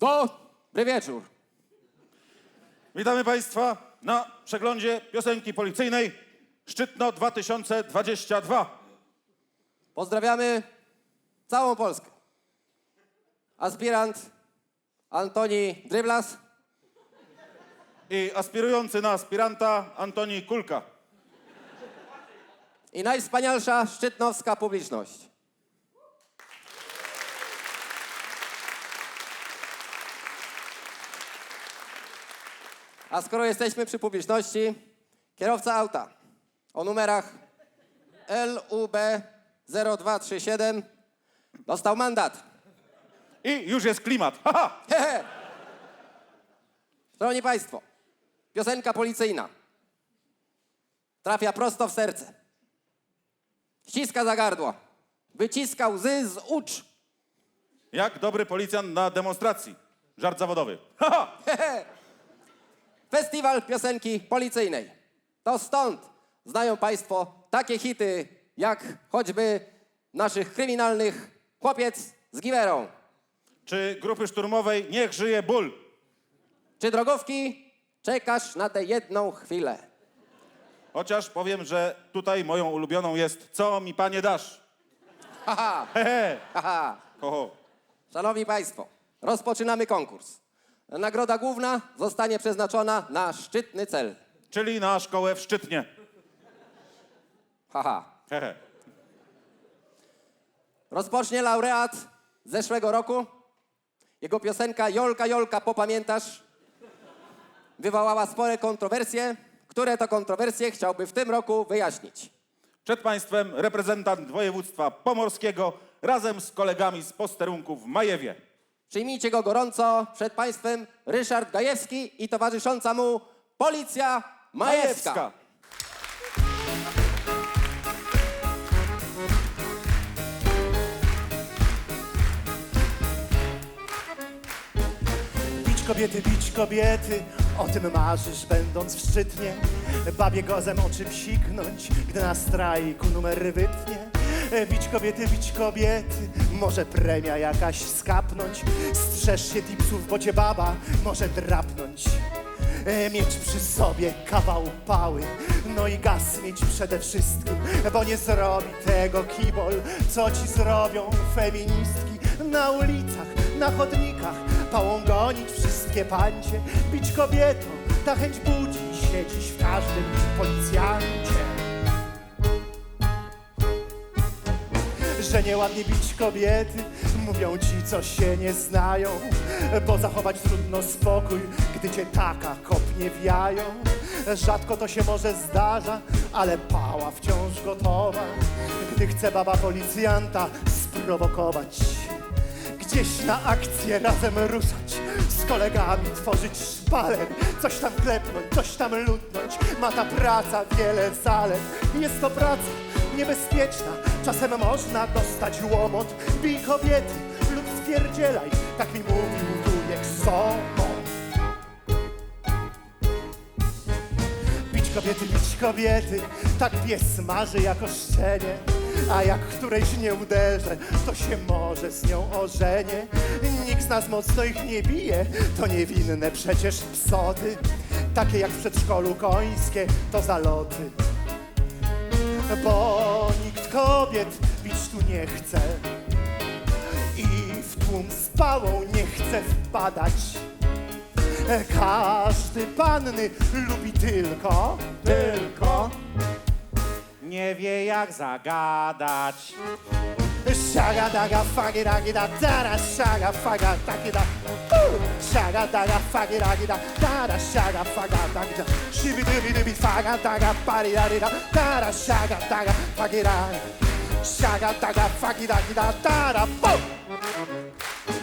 Dobry wieczór. Witamy Państwa na przeglądzie piosenki policyjnej Szczytno 2022. Pozdrawiamy całą Polskę. Aspirant Antoni Dryblas I aspirujący na aspiranta Antoni Kulka. i najwspanialsza szczytnowska publiczność. A skoro jesteśmy przy publiczności, kierowca auta o numerach LUB 0237 dostał mandat. I już jest klimat. Hehe. Szanowni Państwo, piosenka policyjna trafia prosto w serce. Ściska za gardło, wyciska łzy z ucz. Jak dobry policjant na demonstracji. Żart zawodowy. Haha! Hehe. Festiwal piosenki policyjnej. To stąd znają Państwo takie hity, jak choćby naszych kryminalnych Chłopiec z Giwerą, Czy grupy szturmowej Niech żyje ból? czy drogówki Czekasz na tę jedną chwilę. Chociaż powiem, że tutaj moją ulubioną jest Co mi panie dasz? Haha, Hehe! haha. Ho, ho. Szanowni Państwo, rozpoczynamy konkurs. Nagroda główna zostanie przeznaczona na szczytny cel. Czyli na szkołę w Szczytnie. Haha. Hehe. Rozpocznie laureat zeszłego roku. Jego piosenka Jolka, Jolka, popamiętasz? Wywołała spore kontrowersje, które to kontrowersje chciałby w tym roku wyjaśnić. Przed Państwem reprezentant województwa pomorskiego razem z kolegami z posterunku w Majewie. Przyjmijcie go gorąco. Przed Państwem Ryszard Gajewski i towarzysząca mu Policja Majewska. Bić kobiety, bić kobiety, o tym marzysz będąc w szczytnie. Babie gozem oczy psiknąć, gdy na strajku numer wytnie. Bić kobiety, bić kobiety, może premia jakaś skapnąć. Strzeż się tipsów, bo cię baba może drapnąć. E, Mieć przy sobie kawał pały, no i gaz mieć przede wszystkim, bo nie zrobi tego kibol, co ci zrobią feministki na ulicach, na chodnikach, pałą gonić wszystkie pancie, bić kobietą, ta chęć budzi się dziś w każdym policjancie. Że nieładnie bić kobiety. Mówią ci, co się nie znają Bo zachować trudno spokój, gdy cię taka kopnie w jajo. Rzadko to się może zdarza, ale pała wciąż gotowa. Gdy chce baba policjanta sprowokować Gdzieś na akcję razem ruszać. Z kolegami tworzyć szpaler Coś tam klepnąć, coś tam lutnąć. Ma ta praca wiele zalet Jest to praca niebezpieczna. Czasem można dostać łomot. Bij kobiety lub spierdzielaj Tak mi mówił wujek Somo Bić kobiety, bić kobiety. Tak pies marzy jako szczenie. A jak którejś nie uderzę To się może z nią ożenię. Nikt z nas mocno ich nie bije To niewinne przecież psoty Takie jak w przedszkolu końskie To zaloty bo nikt kobiet bić tu nie chce i w tłum z pałą nie chce wpadać. Każdy panny lubi tylko, tylko Nie wie jak zagadać. Shaga daga fagi dagi da da shaga faga dagi da Shaga daga fagi dagi da da shaga faga dagi da Shibi dibi dibi faga daga pari da da shaga daga fagi da Shaga daga fagi dagi da da da boom